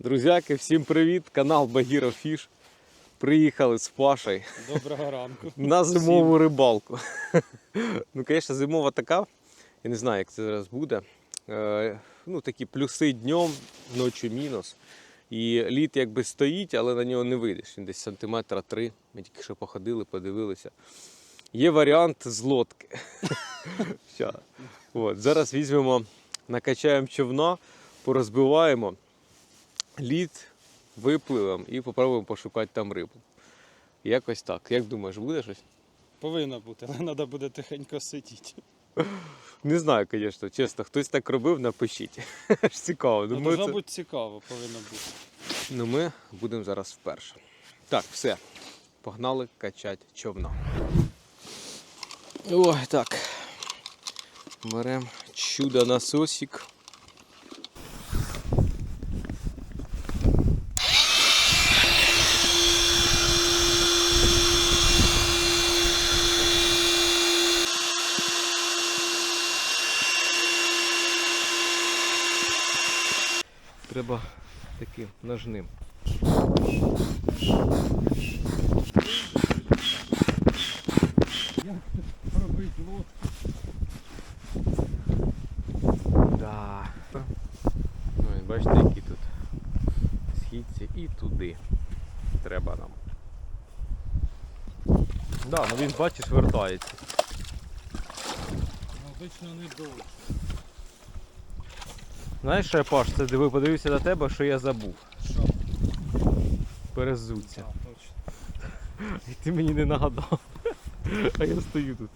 Друзяки, всім привіт! Канал Багіро Фіш. Приїхали з Пашей Доброго ранку. на зимову рибалку. Ну, звісно, зимова така. Я не знаю, як це зараз буде. Е, Ну, такі плюси днем, ночі мінус. І лід якби стоїть, але на нього не вийдеш. Він десь сантиметра три. Ми тільки що походили, подивилися. Є варіант з лодки. От, зараз візьмемо, накачаємо човна, порозбиваємо лід, випливемо і попробуємо пошукати там рибу. Якось так. Як думаєш, буде щось? Повинна бути, але треба буде тихенько сидіти. Не знаю, звісно, чесно, хтось так робив, напишіть. Аж цікаво. Ну, ми, це- бути цікаво, повинно бути. ну, ми будемо зараз вперше. Так, все. Погнали качати човна. Ой, так. Беремо чудо насосик. Треба ножним. Робить лодку. Да. Ой, бачите, які тут східці і туди. Треба нам. Да, ну він бачиш вертається. Обично не довго. Знаєш, що я Паш, це диви, подивився на тебе, що я забув. Що? Перезуться. І ти мені не нагадав. А я стою тут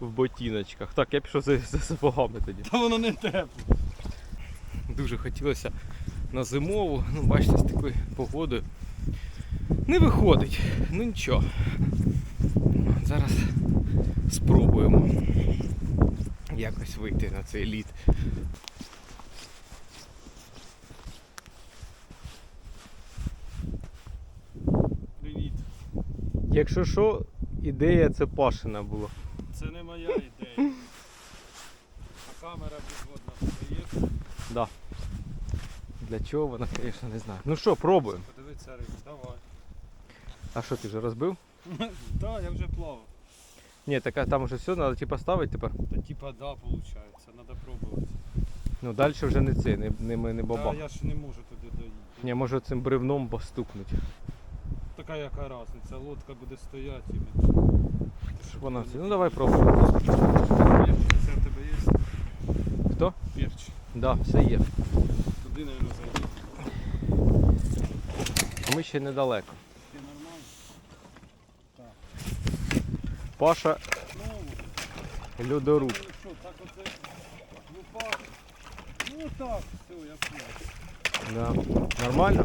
в ботиночках. Так, я пішов за, за сапогами тоді. Та воно не тепло. Дуже хотілося на зимову, ну бачите, з такою погодою. Не виходить, ну нічого. Зараз спробуємо якось вийти на цей лід. Якщо що, ідея це Пашина була. Це не моя ідея. А камера підводна стоїть. Да. Для чого вона, звісно, не знаю. Ну що, пробуємо. Подивися рибу, давай. А що ти вже розбив? Так, я вже плавав. Ні, так там вже все, треба типа ставити тепер. Та типа да, виходить, треба пробувати. Ну далі вже не це, не, не, не, не баба. Та я ж не можу туди доїти. Ні, може цим бревном постукнути. Така яка разниця, лодка буде стояти і Щоб вона. Ну давай пробуємо. Перчик, це в тебе є? Хто? Перч. Да, все є. Туди, мабуть, зайди. А Ми ще недалеко. Ти нормально? Паша Ну, ну що, так оце лупа. Ну так, все, я понял. Да. Нормально?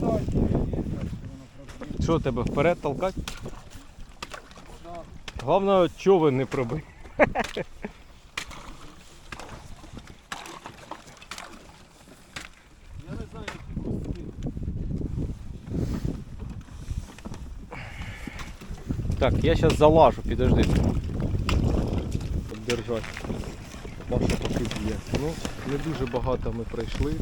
Так, є, є, так, що тебе вперед толкати? Головне, човен не пробий. Я не знаю, які куски. Так, я зараз залажу, підожди. Держать. Паша поки б'є. Ну, не дуже багато ми пройшли.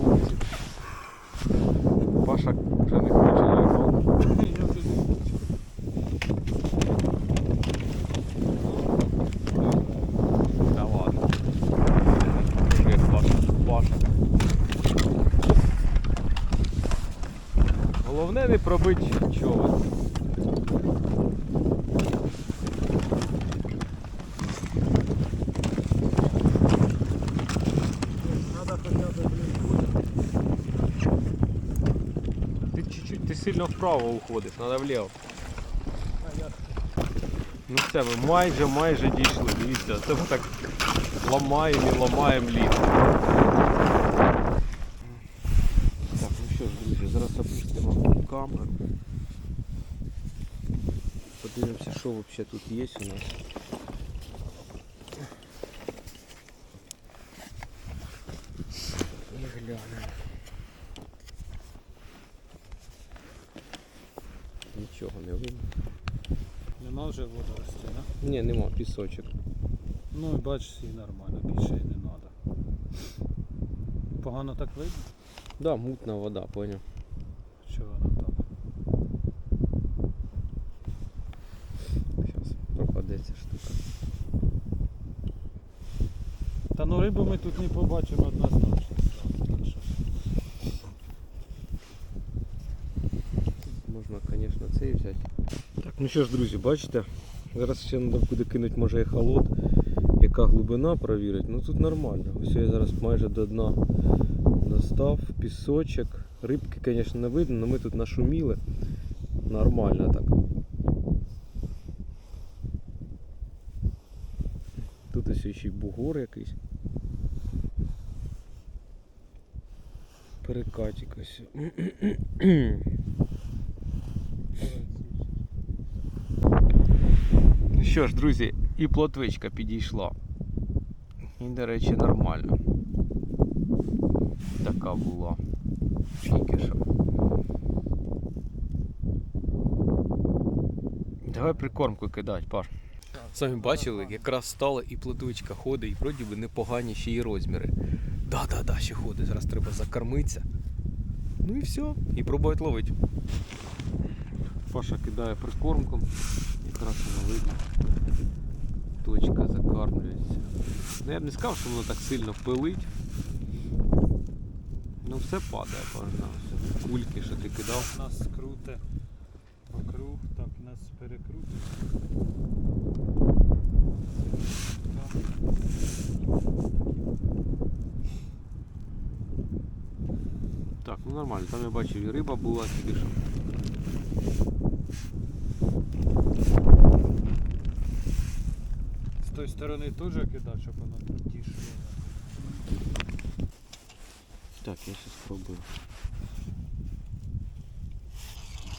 Паша вже не хоче пробити човен. Надо хоча б, блін, Ти чуть-чуть ти сильно вправо уходиш, треба вліво. а я Ну все, ми майже майже дійшли. Дивіться, це ми так ламаємо і ламаємо лід. Що взагалі тут є у нас. Нічого не видно. Нема вже водорості, да? Ні, нема, пісочок. Ну і бачиш, і нормально, більше і не треба. Погано так видно? Да, мутна вода, поняв. Що вона там? Зараз пропадеться штука. Та ну рибу ми тут не побачимо однозначно. Можна, звісно, цей взяти. Так, ну що ж, друзі, бачите? Зараз ще треба буде кинути, може, ехолот, яка глибина провірити. Ну тут нормально. Ось я зараз майже до дна достав, пісочок. Рибки, звісно, не видно, але ми тут нашуміли. Нормально так. Тут ось ще й бугор якийсь. Перекатик ось. Ну що ж, друзі, і плотвичка підійшла. І, до речі, нормально. Така була. Що. Давай прикормку кидати, Паш. Самі бачили, якраз стала і плотвичка ходить, і вроді би непогані ще й розміри. Да-да-да, ще ходить. Зараз треба закормитися. Ну і все. І пробувати ловити. Паша кидає прикормку. Якраз воно видно. Точка закармлюється. Ну я б не сказав, що воно так сильно пилить. Ну все падає, певно. Кульки, що ти кидав. Нас скруте вокруг, так нас перекрутить. Так, ну нормально. Там я бачив і риба була тільки що. З тої сторони теж кидати, щоб воно тіше. Так, я ще спробую.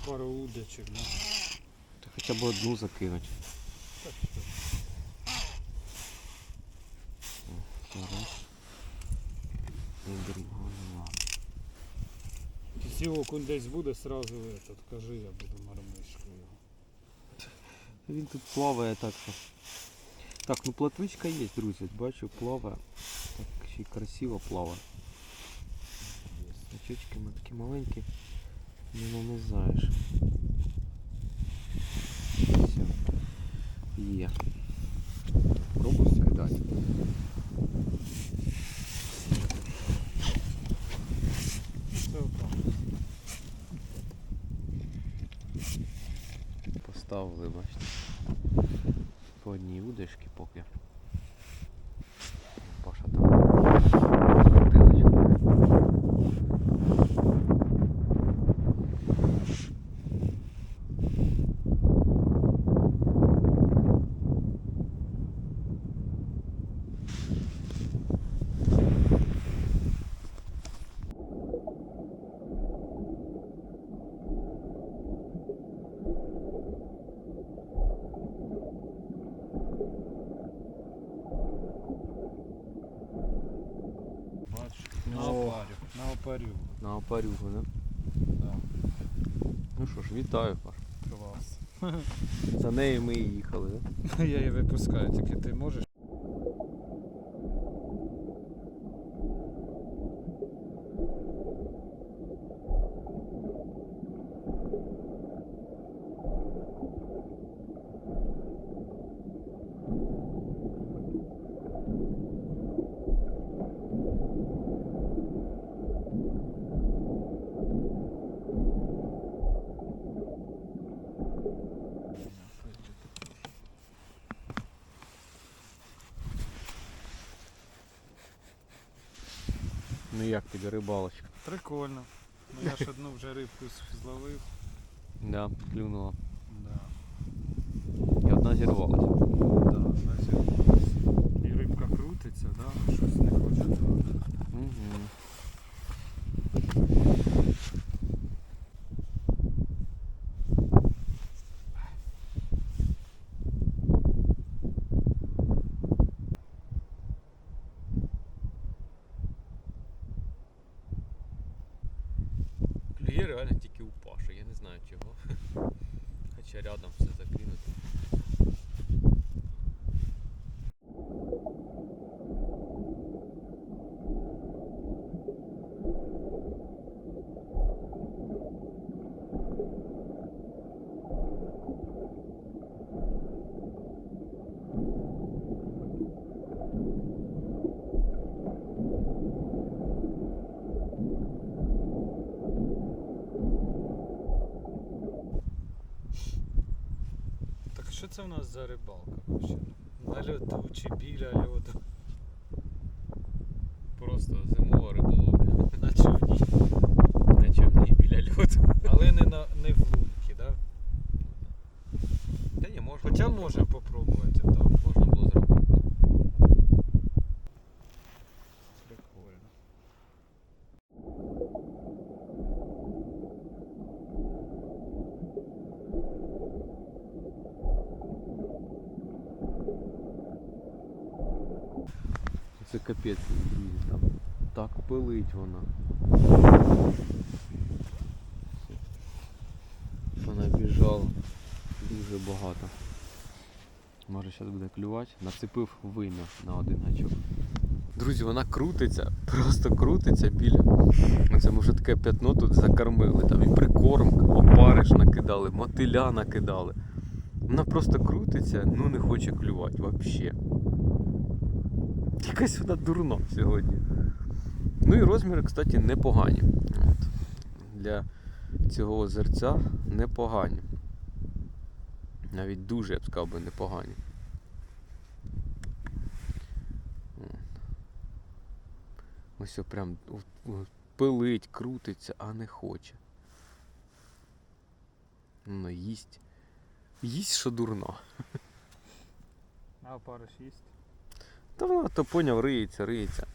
Пару удочок, да? Та хоча б одну закинуть. Якщо окунь десь буде, сразу этот, кажи, я буду мармишкою. Він тут плаває так що. Так, ну платвичка є, друзі. Бачу, плаває. Так ще й красиво плаває. Значочки ми такі маленькі. Не нанизаєш. Все. Є. Поставили, бачите. По одній удочці поки. Паша там крутилочку. Бачиш, на опарю. На опарю. На опарюгу, да? Да. Ну що ж, вітаю, Паш. Клас. За нею ми і їхали, да? Я її випускаю, тільки ти можеш. Ну як тобі рибалочка? Прикольно. Ну я ж одну вже рибку зловив. Да, клюнула. Да. І одна зірвалася. Да, значить, і рибка крутиться, да? щось не хоче. трохи. Угу. Клює реально тільки у Паші, я не знаю чого. Хоча рядом все закинуто. що це в нас за рибалка? На льоду чи біля льоду? Просто зимова риболовля. На човні. На човні біля льоду. Але не, на, не в лунки, да? Та ні, можна. Хоча було можна попробувати, так. Можна було зробити. Прикольно. Це капець, друзі, там так пилить вона. Вона біжала дуже багато. Може зараз буде клювати. Нацепив вим'я на один гачок. Друзі, вона крутиться, просто крутиться біля. Це може таке п'ятно тут закормили. Там і прикормка, опариш накидали, мотиля накидали. Вона просто крутиться, ну не хоче клювати взагалі. Якась вона дурна сьогодні. Ну і розміри, кстати, непогані. От. Для цього озерця непогані. Навіть дуже, я б сказав би, непогані. Ось прям пилить, крутиться, а не хоче. Ну, їсть. Їсть, що дурна. А опариш їсть? Та вона то поняв, риється, риється.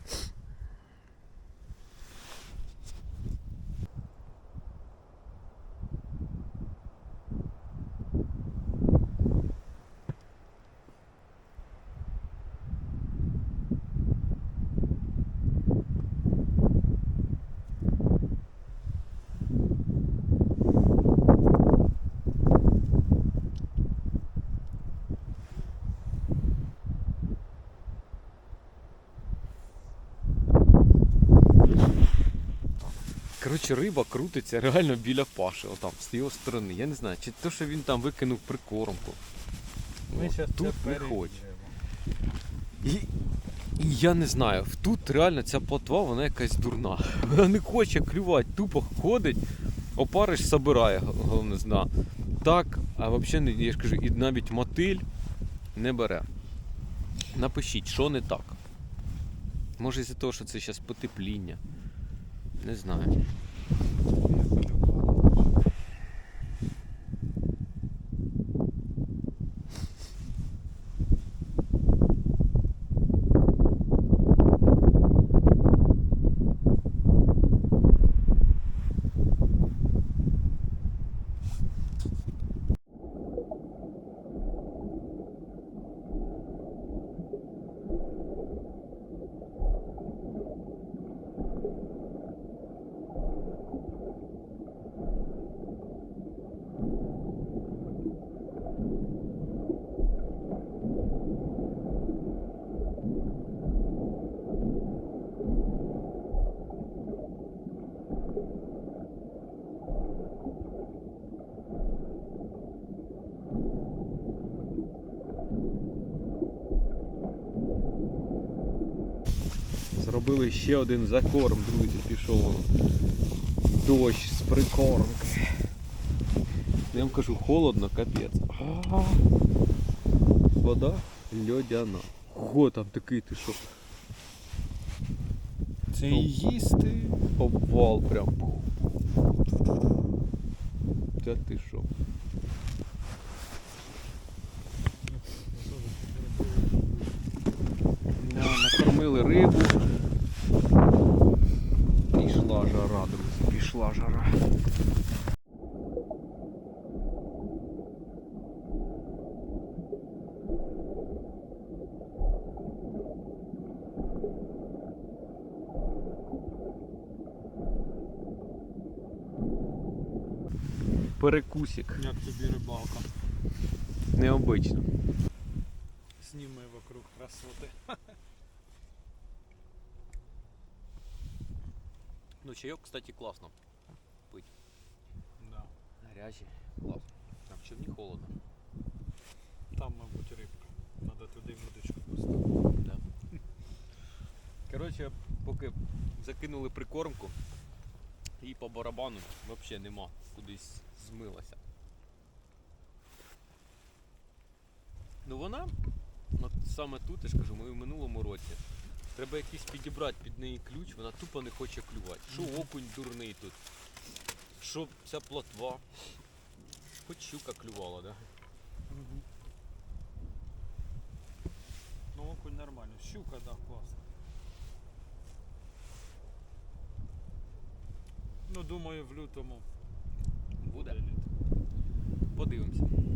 Коротше, риба крутиться реально біля паші, отам, з його сторони. Я не знаю, чи то, що він там викинув прикормку. Ми От, тут не хоче. І, і я не знаю, тут реально ця плотва, вона якась дурна. Вона не хоче клювати, тупо ходить, опариш собирає, головне зна. Так, а взагалі, я ж кажу, і навіть мотиль не бере. Напишіть, що не так. Може із-за того, що це зараз потепління. Не знаю. Зробили ще один закорм, друзі, пішов. Дощ з прикормки. Я вам кажу, холодно, капець. А, Вода льодяна. Ого, там такий ти що. Це і їсти. Обвал прям. Та ти що? Да, накормили рибу. Пішла жара, друзі, пішла жара. Перекусик. Як тобі рибалка? Необично. Сніми вокруг красоти. Ну, чайок, кстати, класно. Да. Гарячий. Класно. А в човні холодно. Там, мабуть, рибка. Треба туди вудочку поставити. Да. Коротше, поки закинули прикормку, і по барабану взагалі нема. Кудись змилася. Ну вона, от саме тут, я ж кажу, ми в минулому році. Треба якийсь підібрати під неї ключ, вона тупо не хоче клювати. Що окунь дурний тут, що ця плотва. Хоч щука клювала, да? Ну окунь нормально. Щука, да, класна. Ну, думаю, в лютому Буде. літ. Подивимося.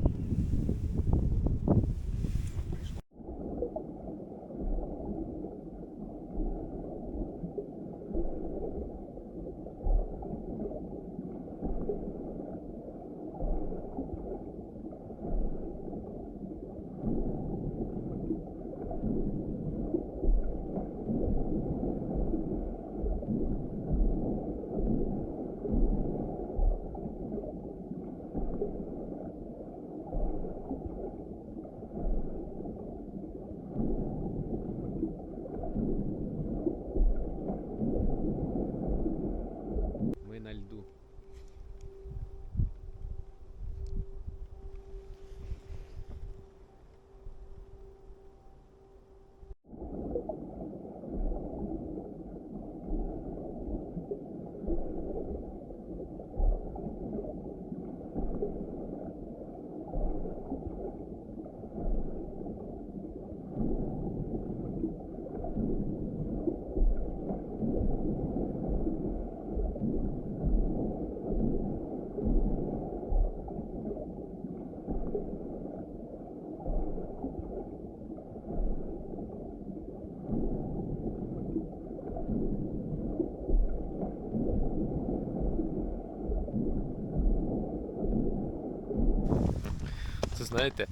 Знаєте,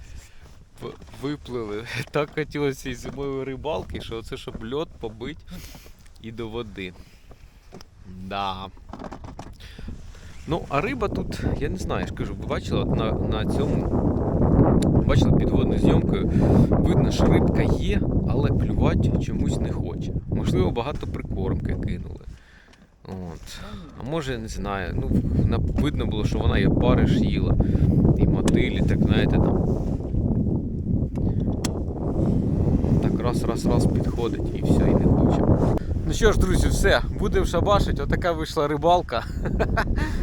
виплили. Так хотілося цієї зимової рибалки, що оце щоб льот побить і до води. Да. Ну, а риба тут, я не знаю, я ви бачили на, на цьому. Бачили підводною зйомкою, видно, що рибка є, але клювати чомусь не хоче. Можливо, багато прикормки кинули. От. А може, не знаю. Ну, видно було, що вона і опариш їла, і мотилі, так знаєте, там. Так раз, раз, раз підходить і все, і не хоче. Ну що ж, друзі, все, будемо шабашить. Отака вийшла рибалка.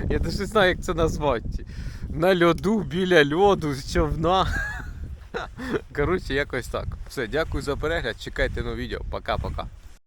Я навіть не знаю, як це назвати. На льоду, біля льоду, з човна. Коротше, якось так. Все, дякую за перегляд. Чекайте нове відео. Пока-пока.